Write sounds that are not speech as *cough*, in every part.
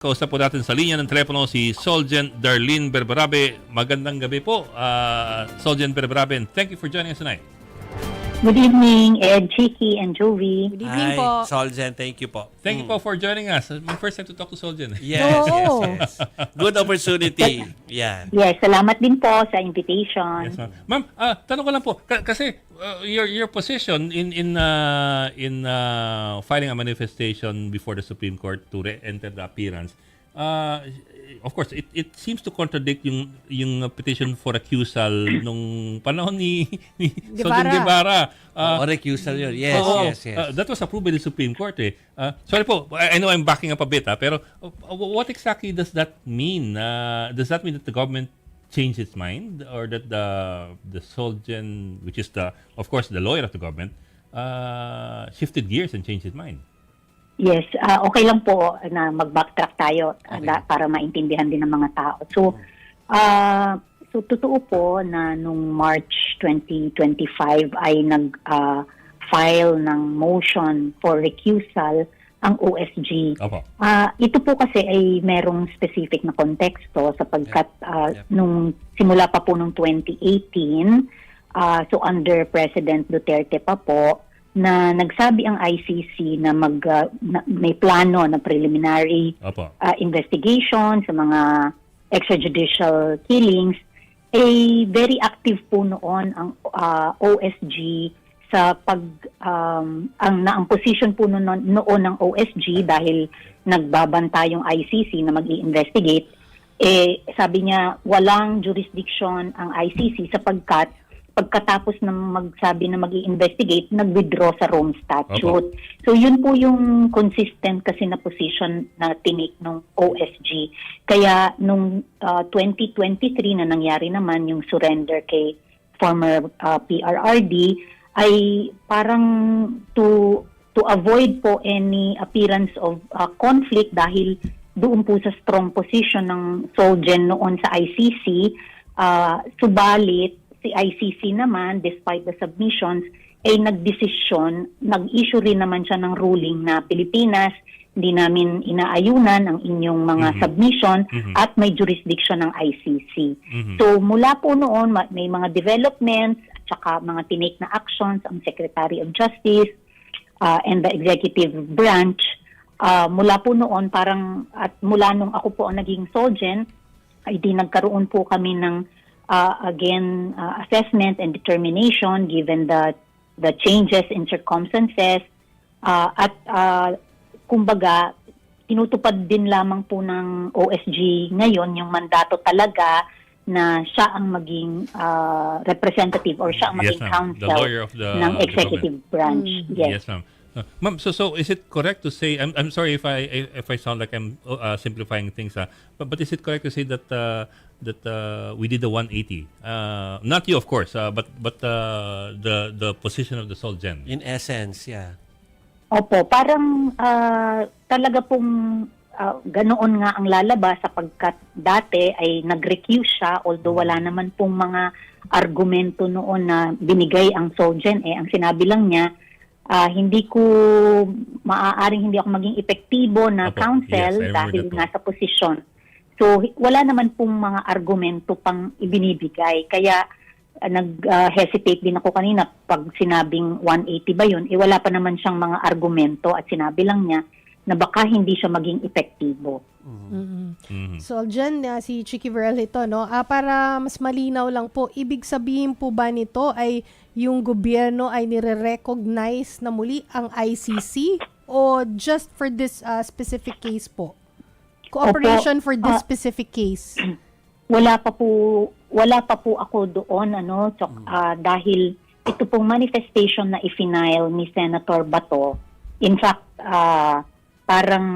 Kausap po natin sa linya ng telepono si Solgen Darlene Berberabe. Magandang gabi po, uh, Solgen Berberabe, and thank you for joining us tonight. Good evening, Ed, Chiki, and Jovi. Good evening Hi, po. Solgen, thank you po. Thank you po for joining us. My first time to talk to Solgen. Yes, Oo. yes, yes. Good opportunity. Yan. Yes, salamat din po sa invitation. Yes, ma'am. Ma'am, ah, tanong ko lang po, ka- kasi uh, your your position in in uh, in uh, filing a manifestation before the Supreme Court to re-enter the appearance, uh, of course, it it seems to contradict yung yung petition for accusal *clears throat* nung panahon ni, ni Solgen Guevara. Ah, o recusal yun. Yes, Oo. yes, yes. Uh, that was approved by the Supreme Court eh. Uh, sorry po, I know I'm backing up a bit ah, pero uh, what exactly does that mean? Uh, does that mean that the government changed its mind or that the the Solgen, which is the of course the lawyer of the government, uh, shifted gears and changed his mind? Yes, ah, okay lang po na mag-backtrack tayo ah, Okay. para maintindihan din ng mga tao. So, ah, so totoo po na nung March 2025 ay nag-file ng motion for recusal ang OSG. Opo. Ah, ito po kasi ay merong specific na konteksto sapagkat ah, Yep. nung simula pa po nung 2018, ah, so under President Duterte pa po, na nagsabi ang ICC na mag ah, na- may plano na preliminary Opo. ah, investigation sa mga extrajudicial killings, eh very active po noon ang ah, OSG sa pag um, ang na ang position po noon, noon ng OSG dahil nagbabanta yung ICC na mag-i-investigate eh sabi niya walang jurisdiction ang ICC sapagkat pagkatapos ng magsabi na mag-i-investigate nag-withdraw sa Rome Statute. So yun po yung consistent kasi na position na tinake ng OSG. Kaya nung ah, 2023 na nangyari naman yung surrender kay former ah, PRRD ay parang to to avoid po any appearance of ah, conflict dahil doon po sa strong position ng Solgen noon sa ICC ah, subalit si ICC naman despite the submissions ay nagdesisyon, nag-issue rin naman siya ng ruling na Pilipinas hindi namin inaayunan ang inyong mga Mhm. submission Mhm. at may jurisdiction ng ICC. Mhm. So mula po noon ma- may mga developments at saka mga tinake na actions ang Secretary of Justice uh, and the executive branch. Uh, mula po noon parang at mula nung ako po ang naging Solgen ay di nagkaroon po kami ng uh, again uh, assessment and determination given the the changes in circumstances uh, at uh, kumbaga tinutupad din lamang po ng OSG ngayon yung mandato talaga na siya ang maging uh, representative or siya ang Yes, maging ma'am. counsel The lawyer of the- ng the executive branch. Mm. Yes. Yes, ma'am. Uh, ma'am, so so is it correct to say? I'm I'm sorry if I if I sound like I'm uh, simplifying things, uh, but but is it correct to say that uh, that uh, we did the 180? Uh, not you, of course, uh, but but uh, the the position of the Solgen. In essence, yeah. Opo, parang ah, talaga pong ah, ganoon nga ang lalabas sapagkat dati ay nag-recuse siya although wala naman pong mga argumento noon na binigay ang Sogen eh ang sinabi lang niya ah, hindi ko maaaring hindi ako maging epektibo na Opo, counsel yes, dahil that po. nga sa posisyon. So wala naman pong mga argumento pang ibinibigay kaya ah, nag-hesitate din ako kanina pag sinabing 180 ba yun, eh wala pa naman siyang mga argumento at sinabi lang niya na baka hindi siya maging epektibo. Mm-mm. Mhm. So, dyan uh, si Chicky Verel ito, no? Ah, para mas malinaw lang po, ibig sabihin po ba nito ay yung gobyerno ay nire-recognize na muli ang ICC o just for this uh, specific case po? Cooperation for this ah, specific case. *clears throat* Wala pa po wala pa po ako doon ano so, ah, dahil ito pong manifestation na ifinail ni Senator Bato. In fact, ah, parang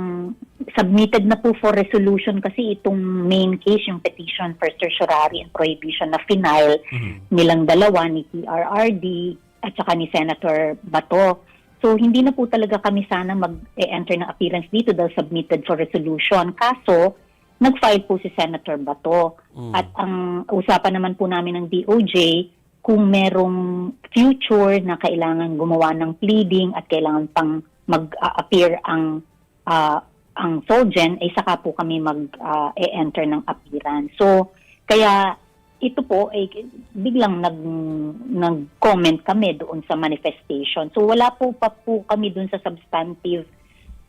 submitted na po for resolution kasi itong main case, yung petition for certiorari and prohibition na final Mhm. nilang dalawa ni PRRD at saka ni Senator Bato. So hindi na po talaga kami sana mag-enter ng appearance dito dahil submitted for resolution. Kaso, nag-file po si Senator Bato. Mm. At ang usapan naman po namin ng DOJ, kung merong future na kailangan gumawa ng pleading at kailangan pang mag-appear ang ah, ang Solgen, ay saka po kami mag-enter ng appearance. So, kaya ito po ay biglang nag nag-comment kami doon sa manifestation. So wala po pa po kami doon sa substantive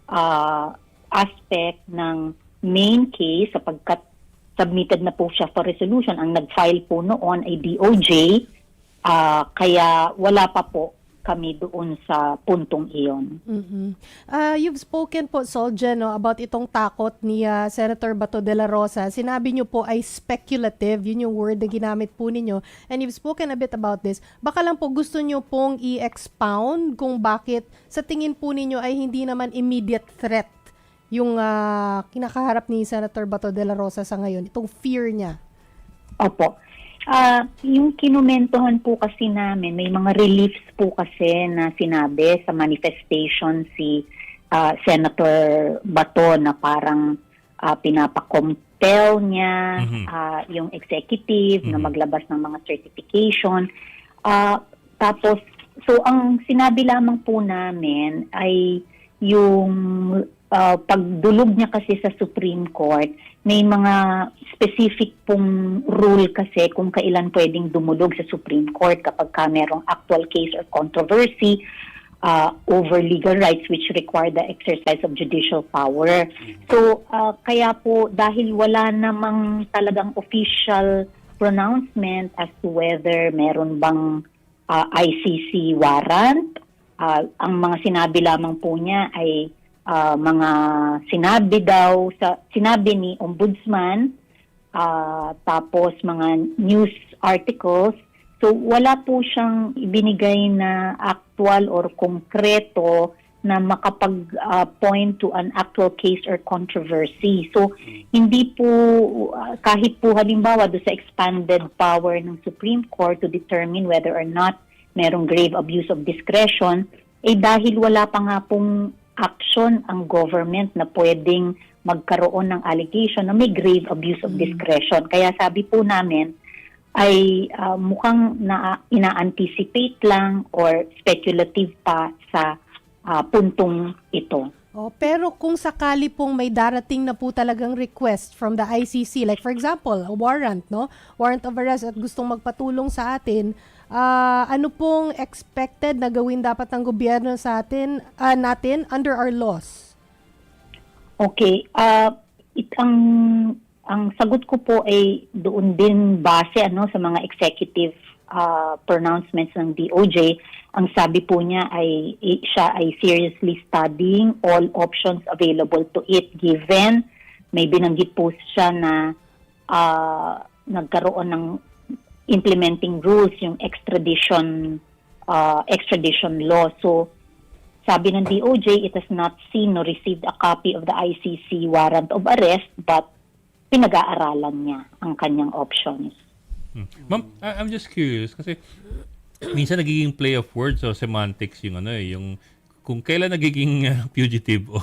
ah, aspect ng main case sapagkat submitted na po siya for resolution. Ang nag-file po noon ay DOJ ah, kaya wala pa po kami doon sa puntong iyon. Mhm. Ah, you've spoken po, Soljen, no, about itong takot ni ah, Senator Bato de la Rosa. Sinabi niyo po ay speculative, yun yung word na ginamit po ninyo. And you've spoken a bit about this. Baka lang po gusto niyo pong i-expound kung bakit sa tingin po ninyo ay hindi naman immediate threat yung ah, kinakaharap ni Senator Bato de la Rosa sa ngayon, itong fear niya. Opo. Ah, yung kinumentohan po kasi namin, may mga reliefs po kasi na sinabi sa manifestation si ah, Senator Bato na parang ah, pinapakompel niya Mhm. ah, yung executive na Mhm. maglabas ng mga certification. Ah, tapos, so ang sinabi lamang po namin ay yung ah, pagdulog niya kasi sa Supreme Court, may mga specific pong rule kasi kung kailan pwedeng dumulog sa Supreme Court kapag ka merong actual case or controversy uh, over legal rights which require the exercise of judicial power. So, uh, kaya po dahil wala namang talagang official pronouncement as to whether meron bang uh, ICC warrant, uh, ang mga sinabi lamang po niya ay uh, mga sinabi daw sa sinabi ni ombudsman ah, tapos mga news articles so wala po siyang ibinigay na actual or konkreto na makapag-point to an actual case or controversy. So, hindi po, ah, kahit po halimbawa do sa expanded power ng Supreme Court to determine whether or not merong grave abuse of discretion, eh dahil wala pa nga pong action ang government na pwedeng magkaroon ng allegation na may grave abuse of discretion. Kaya sabi po namin ay ah, mukhang na ina-anticipate lang or speculative pa sa ah, puntong ito. Oh, pero kung sakali pong may darating na po talagang request from the ICC, like for example, a warrant, no? Warrant of arrest at gustong magpatulong sa atin, ah, ano pong expected na gawin dapat ng gobyerno sa atin, ah, natin under our laws? Okay, ah it, ang ang sagot ko po ay doon din base ano sa mga executive ah, pronouncements ng DOJ. Ang sabi po niya ay siya ay seriously studying all options available to it given may binanggit po siya na ah, nagkaroon ng implementing rules yung extradition ah, extradition law. So sabi ng DOJ, it has not seen nor received a copy of the ICC warrant of arrest but pinag-aaralan niya ang kanyang options. Hmm. Ma'am, I'm just curious kasi *clears throat* minsan nagiging play of words o semantics yung ano eh, yung kung kailan nagiging *laughs* uh, fugitive o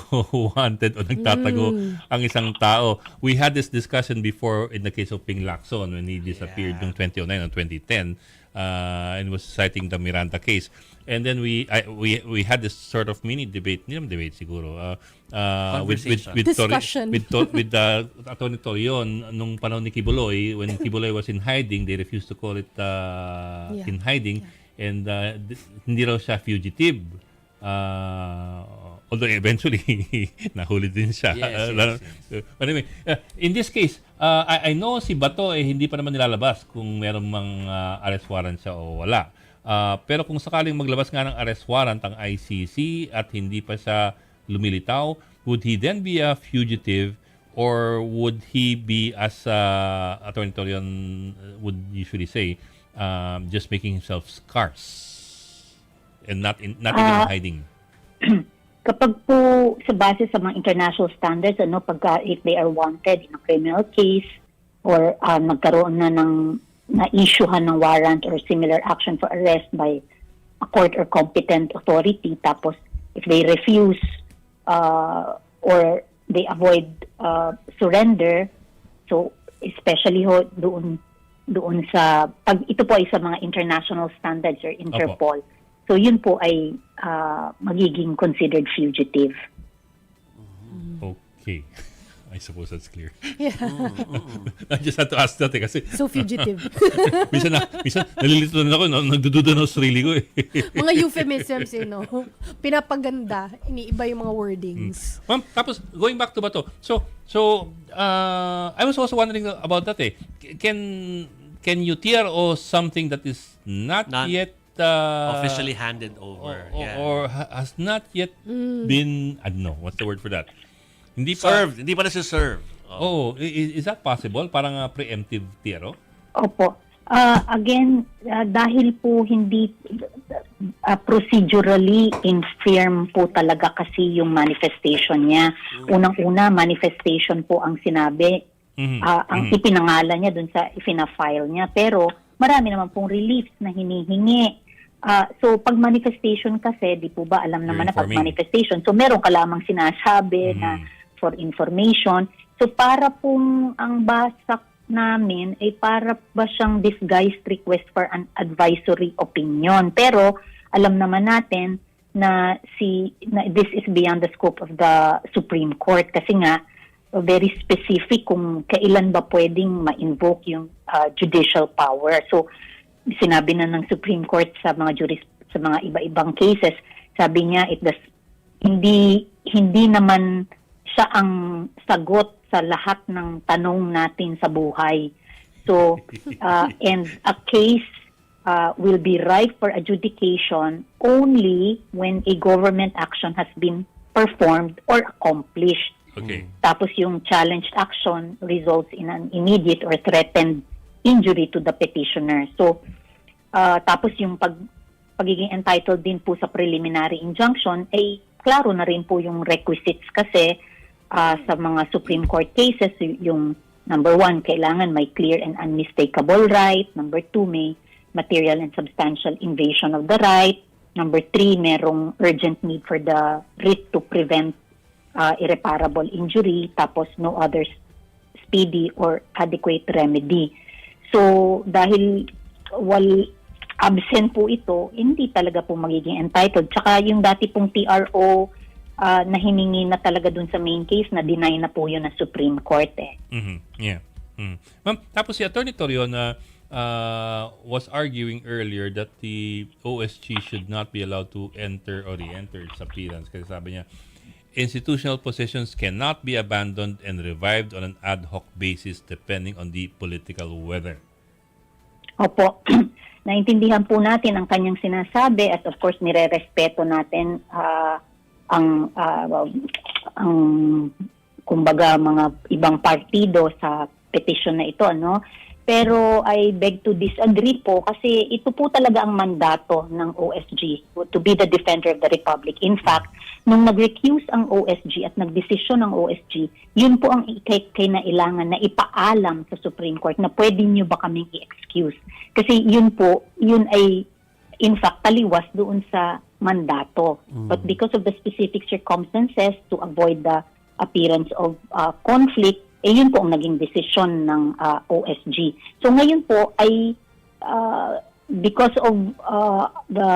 *laughs* wanted o nagtatago ang isang tao. We had this discussion before in the case of Ping Lacson when he disappeared Yeah. noong 2009 or 2010 uh, and was citing the Miranda case. And then we I, we we had this sort of mini debate, hindi naman debate siguro, uh, uh, with with Conversation. with Tori, Discussion. with to, *laughs* with uh, Attorney Torion nung panahon ni Kibuloy when Kibuloy was in hiding they refused to call it uh, Yeah. in hiding and uh, hindi raw siya fugitive uh, although eventually *laughs* nahuli din siya. Yes, yes, Uh, but anyway uh, in this case uh, I, I know si Bato eh hindi pa naman nilalabas kung meron mang uh, arrest warrant siya o wala. Uh, pero kung sakaling maglabas nga ng arrest warrant ang ICC at hindi pa siya lumilitaw, would he then be a fugitive or would he be, as uh, Attorney Torion uh, would usually say, um, just making himself scarce and not in not even in Ah, hiding? *clears throat* Kapag po sa base sa mga international standards, ano, pagka if they are wanted in a criminal case or ah, nagkaroon na ng na-issuehan ng warrant or similar action for arrest by a court or competent authority, tapos if they refuse uh, or they avoid uh, surrender, so especially ho doon doon sa pag ito po ay sa mga international standards or Interpol. So yun po ay ah, magiging considered fugitive. Okay. *laughs* I suppose that's clear. Yeah. *laughs* I just had to ask that eh, kasi So fugitive. *laughs* minsan, na, minsan nalilito na ako, no? nagdududa na ako sa sarili ko eh. mga euphemisms, eh, no? Pinapaganda, iniiba yung mga wordings. Ma'am, tapos going back to Bato. So, so uh, I was also wondering about that eh. Can can you TRO something that is not, Not yet uh, Officially handed over. or, yeah. or ha- has not yet been I don't know, what's the word for that? Hindi pa served. Hindi pa na-serve. Oh. Oh, i- i- is, that possible? Parang uh, preemptive TRO? Opo. Ah, again, ah, dahil po hindi ah, procedurally infirm po talaga kasi yung manifestation niya. Unang-una, manifestation po ang sinabi. Mhm. Ah, ang ipinangalan niya dun sa ipina-file niya. Pero marami naman pong reliefs na hinihingi. Ah, so pag manifestation kasi, di po ba alam naman na pag manifestation, so meron ka lamang sinasabi na for information. So para pong ang basak namin ay para ba siyang disguised request for an advisory opinion. Pero alam naman natin na si na this is beyond the scope of the Supreme Court kasi nga very specific kung kailan ba pwedeng ma-invoke yung uh, judicial power. So sinabi na ng Supreme Court sa mga juris sa mga iba-ibang cases, sabi niya it does hindi hindi naman siya ang sagot sa lahat ng tanong natin sa buhay. So, *laughs* uh, and a case uh, will be ripe for adjudication only when a government action has been performed or accomplished. Okay. Tapos yung challenged action results in an immediate or threatened injury to the petitioner. So, uh, tapos yung pag, pagiging entitled din po sa preliminary injunction, ay klaro na rin po yung requisites kasi uh, sa mga Supreme Court cases, yung number one, kailangan may clear and unmistakable right. Number two, may material and substantial invasion of the right. Number three, merong urgent need for the writ to prevent uh, irreparable injury. Tapos no other speedy or adequate remedy. So, dahil wal absent po ito, hindi talaga po magiging entitled. Tsaka yung dati pong TRO ah, na hiningi na talaga dun sa main case, na deny na po yun ng Supreme Court eh. Mhm. Yeah. Mm. Ma'am, tapos si Attorney Torion na uh, was arguing earlier that the OSG should not be allowed to enter or re-enter its appearance kasi sabi niya institutional positions cannot be abandoned and revived on an ad hoc basis depending on the political weather. Opo. *clears throat* Naintindihan po natin ang kanyang sinasabi at of course nire-respeto natin ah, ang ah, ang kumbaga mga ibang partido sa petition na ito ano pero I beg to disagree po kasi ito po talaga ang mandato ng OSG to be the defender of the republic. In fact, nung nag-recuse ang OSG at nagdesisyon ang OSG, yun po ang kay kinailangan na ipaalam sa Supreme Court na pwede nyo ba kaming i-excuse. Kasi yun po, yun ay in fact taliwas doon sa mandato. But because of the specific circumstances to avoid the appearance of uh, conflict, eh po ang naging desisyon ng uh, OSG. So ngayon po ay uh, because of uh, the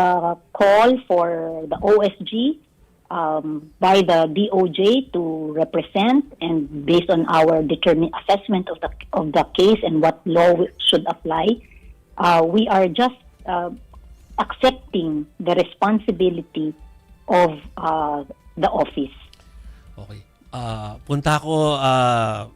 call for the OSG um, by the DOJ to represent and based on our determined assessment of the of the case and what law should apply, uh, we are just uh, accepting the responsibility of uh, the office. Okay. Ah, punta ako uh,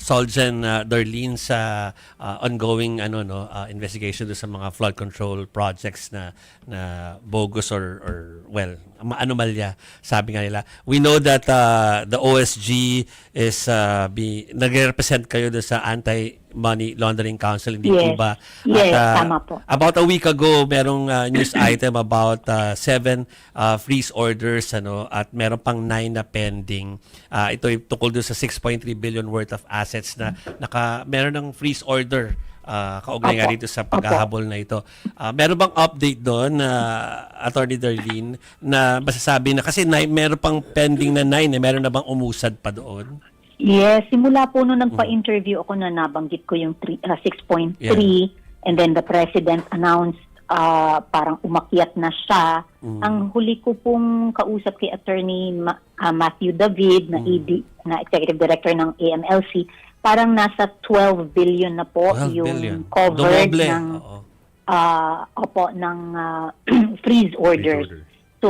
Solgen uh, Darlene sa ah, ongoing ano no ah, investigation do sa mga flood control projects na na bogus or or well anomalya sabi nga nila we know that uh, the OSG is uh, be nagre-represent kayo sa anti money laundering council hindi po Yes. ba Yes, ah, tama po. About a week ago, merong uh, news *clears throat* item about uh, seven uh, freeze orders ano at meron pang nine na pending. Uh, ito ay tungkol doon sa 6.3 billion worth of assets na naka meron ng freeze order uh, kaugnay nga Opo. dito sa paghahabol na ito. Uh, meron bang update doon, uh, Attorney Darlene, na masasabi na kasi nine, meron pang pending na nine, eh, meron na bang umusad pa doon? Yes, simula po nung nagpa-interview ako na nabanggit ko yung three- uh, 6.3 Yeah. and then the president announced ah, parang umakyat na siya. Ang huli ko pong kausap kay attorney Ma- ah, Matthew David na ED, na executive director ng AMLC, parang nasa 12 billion na po 12 yung billion. covered Dumoble. ng Oo. ah, opo ng ah, *clears throat* freeze orders. Order. So,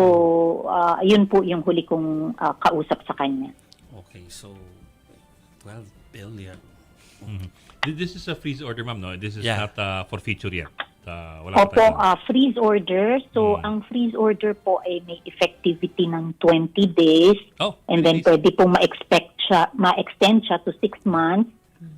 ah, yun po yung huli kong ah, kausap sa kanya. Okay, so 12 billion. Mhm. This is a freeze order, ma'am, no? This is Yeah. not uh, for feature yet. Uh, wala pa Opo, tayong- ah, freeze order. So, Hmm. ang freeze order po ay may effectivity ng 20 days. oh, And then please. pwede pong ma-expect siya, ma-extend siya to 6 months.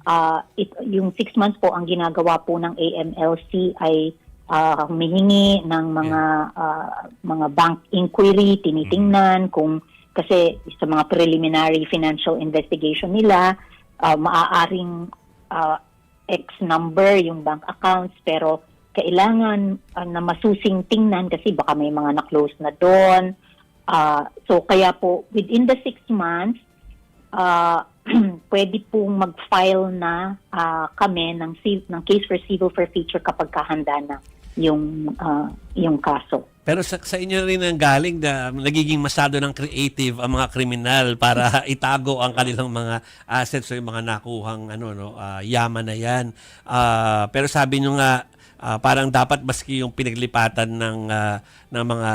Ah, it, yung 6 months po ang ginagawa po ng AMLC ay ah, humihingi ng mga ah, mga bank inquiry, tinitingnan kung kasi sa mga preliminary financial investigation nila, ah, maaaring ah, X number yung bank accounts pero kailangan ah, na masusing tingnan kasi baka may mga na-close na doon. Ah, so kaya po within the six months, ah, *clears throat* pwede pong mag-file na ah, kami ng, ng case for civil forfeiture kapag kahanda na yung ah, yung kaso. Pero sa, sa inyo rin ang galing na nagiging masyado ng creative ang mga kriminal para *laughs* itago ang kanilang mga assets o yung mga nakuhang ano no ah, yaman na yan. Ah, pero sabi nyo nga ah, parang dapat maski yung pinaglipatan ng ah, ng mga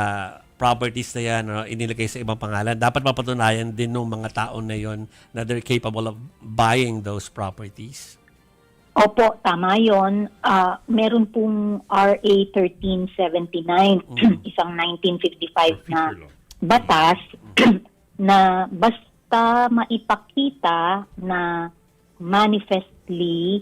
properties na yan no, inilagay sa ibang pangalan dapat mapatunayan din ng mga tao na yon na they're capable of buying those properties. Opo, tama yon. Ah, meron pong RA 1379, *clears throat* isang 1955 na law. batas *clears throat* na basta maipakita na manifestly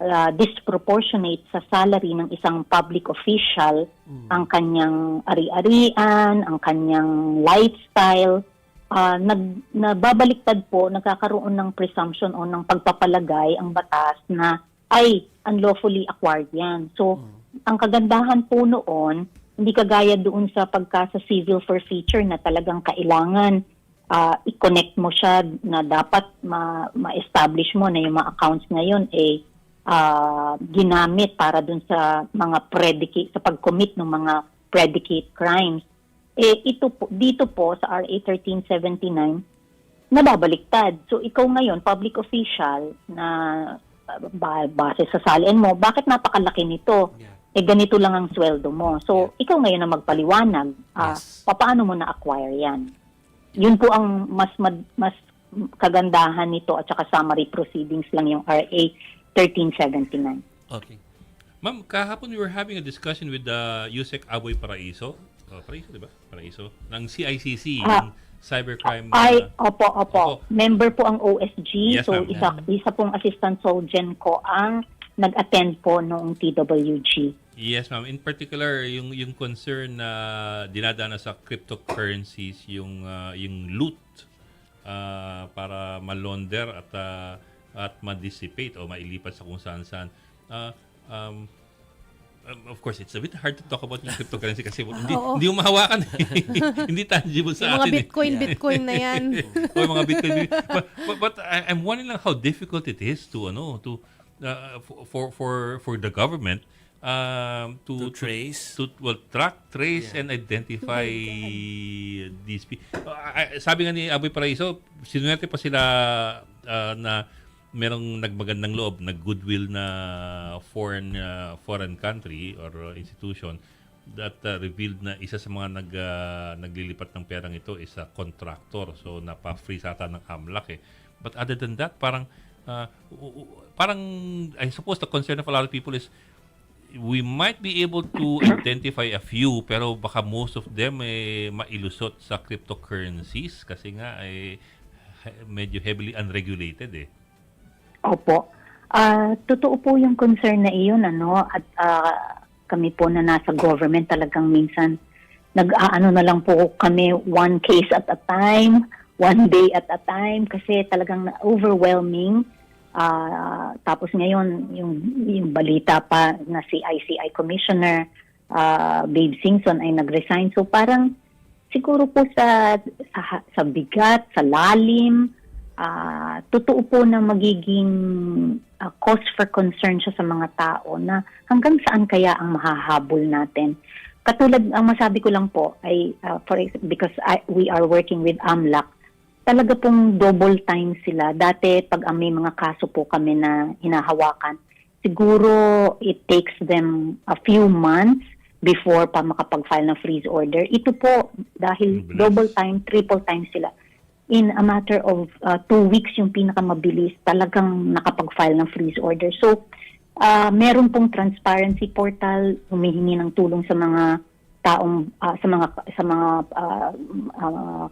uh, disproportionate sa salary ng isang public official ang kanyang ari-arian, ang kanyang lifestyle, ah, nag, nababaliktad po, nagkakaroon ng presumption o ng pagpapalagay ang batas na ay unlawfully acquired yan. So, ang kagandahan po noon, hindi kagaya doon sa pagka sa civil forfeiture na talagang kailangan ah, i-connect mo siya na dapat ma- ma-establish mo na yung mga accounts ngayon eh ah, ginamit para dun sa mga predicate sa pag-commit ng mga predicate crimes. Eh ito po dito po sa RA 1379 nababaliktad. So ikaw ngayon public official na ba- base sa salin mo, bakit napakalaki nito? Yeah. eh ganito lang ang sweldo mo. So, ikaw ngayon ang magpaliwanag, ah, Yes. paano mo na-acquire yan? Yun po ang mas mad- mas kagandahan nito at saka summary proceedings lang yung RA 1379. Okay. Ma'am, kahapon we were having a discussion with the Yusek Aboy Paraiso. Oh, Paraiso, di ba? Paraiso. Ng CICC, Ah. ng cybercrime. Ay, uh, opo, opo. Opo. Member po ang OSG. Yes, so, ma'am. isa, isa pong assistant solgen ko ang nag-attend po noong TWG. Yes, ma'am. In particular, yung yung concern na dinadana sa cryptocurrencies, yung ah, yung loot ah, para malonder at ah, at ma-dissipate o mailipat sa kung saan-saan. Ah, um, um, of course, it's a bit hard to talk about yung cryptocurrency kasi *laughs* hindi, Oo. hindi mo mahawakan. eh. *laughs* hindi tangible sa Yung mga atin. eh. Bitcoin, Bitcoin na yan. *laughs* o mga Bitcoin. but, but, but I, I'm wondering lang how difficult it is to ano to uh, for for for the government um, to, To trace. to, well track, trace and identify these people. sabi nga ni Aboy Paraiso, sinuwerte pa sila uh, na merong nagmagandang loob, nag goodwill na foreign uh, foreign country or uh, institution that uh, revealed na isa sa mga nag uh, naglilipat ng perang ito is a contractor. So napa-free sata ng AMLAC eh. But other than that, parang uh, parang I suppose the concern of a lot of people is we might be able to *coughs* identify a few pero baka most of them eh, mailusot sa cryptocurrencies kasi nga eh, medyo heavily unregulated eh. Opo. Ah, totoo po yung concern na iyon ano at ah, kami po na nasa government talagang minsan nag-aano na lang po kami one case at a time, one day at a time kasi talagang overwhelming. Ah, tapos ngayon yung yung balita pa na si ICI Commissioner ah, Babe Singson ay nag-resign. So parang siguro po sa sa, sa bigat, sa lalim ah, totoo po na magiging ah, cause for concern siya sa mga tao na hanggang saan kaya ang mahahabol natin. Katulad, ang masabi ko lang po ay, ah, for because I, we are working with AMLAC, talaga pong double time sila. Dati, pag may mga kaso po kami na hinahawakan, siguro it takes them a few months before pa makapag-file ng freeze order. Ito po, dahil Mabilis. double time, triple time sila. In a matter of uh, two weeks, yung pinakamabilis, talagang nakapag-file ng freeze order. So, uh, meron pong transparency portal, humihingi ng tulong sa mga taong ah, sa mga sa mga ah, ah,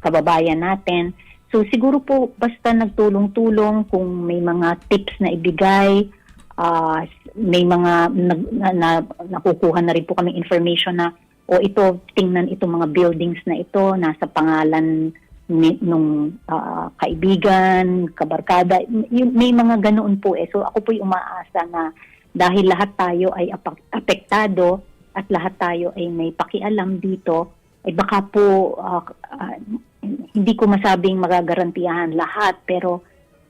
kababayan natin. So siguro po basta nagtulong-tulong kung may mga tips na ibigay, ah, may mga nag, na, na, nakukuha na rin po kami information na o ito tingnan itong mga buildings na ito nasa pangalan nung ah, kaibigan, kabarkada, Y- may mga ganoon po eh. So ako po yung umaasa na dahil lahat tayo ay apektado at lahat tayo ay may pakialam dito, ay baka po ah, ah, hindi ko masabing magagarantiyahan lahat pero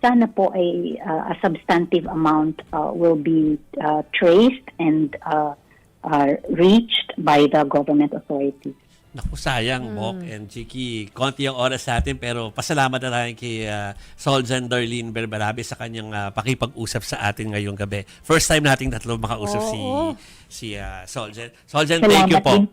sana po ay ah, a substantive amount ah, will be ah, traced and ah, ah, reached by the government authorities. Naku, sayang, Mok and Chiki. Konti ang oras sa atin pero pasalamat na tayo kay uh, Soljan Darlene Berberabe sa kanyang ah, pakipag-usap sa atin ngayong gabi. First time nating tatlo makausap si Oo. si ah, Soljan. Soljan, thank you po. po.